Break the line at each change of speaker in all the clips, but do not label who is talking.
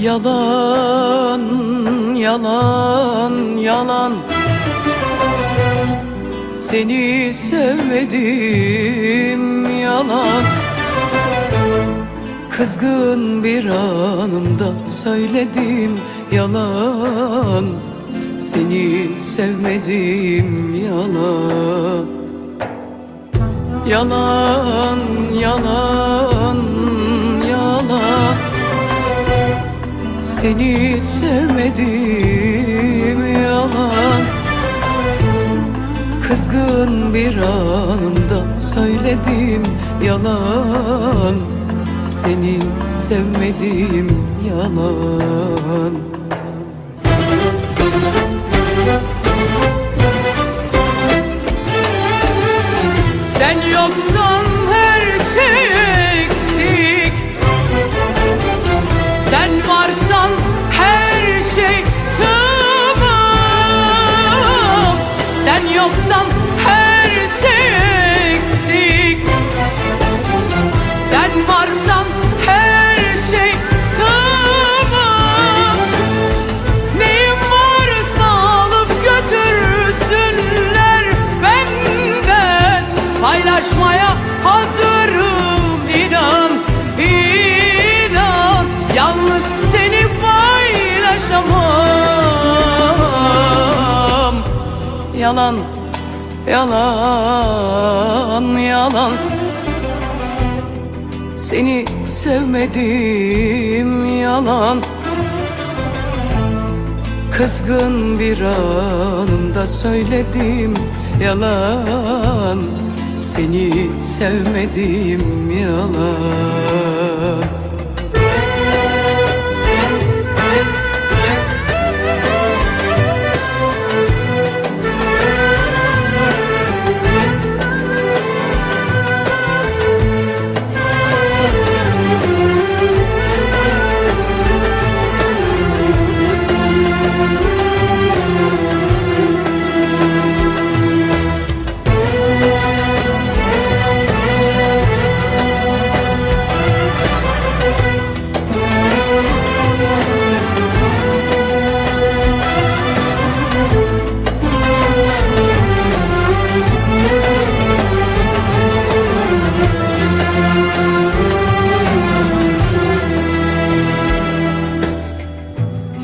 Yalan, yalan, yalan. Seni sevmedim yalan. Kızgın bir anımda söyledim yalan. Seni sevmedim yalan. Yalan, yalan. Seni sevmedim yalan. Kızgın bir anımda söyledim yalan. Seni sevmedim yalan. Sen yoksan her şey yoksan Yalan, yalan, yalan. Seni sevmedim yalan. Kızgın bir anımda söyledim yalan. Seni sevmedim yalan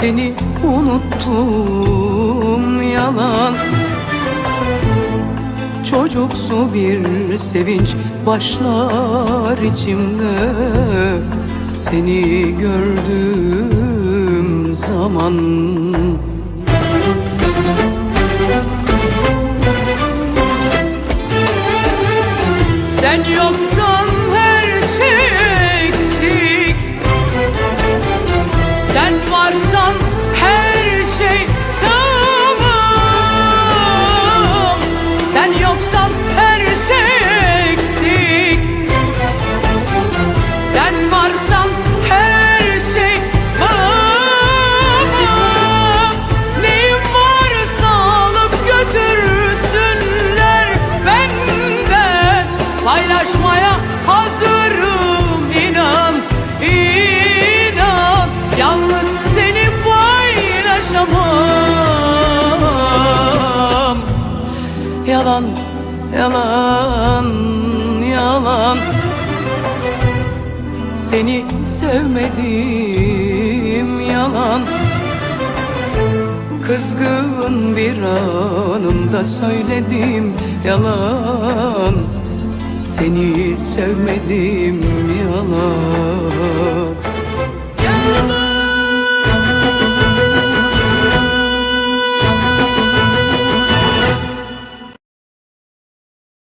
seni unuttum yalan. Çocuksu bir sevinç başlar içimde. Seni gördüğüm zaman. Sen yoksan Paylaşmaya hazırım inan, inan. Yalnız seni paylaşamam. Yalan, yalan, yalan. Seni sevmedim yalan. Kızgın bir anımda söyledim yalan Seni sevmedim yalan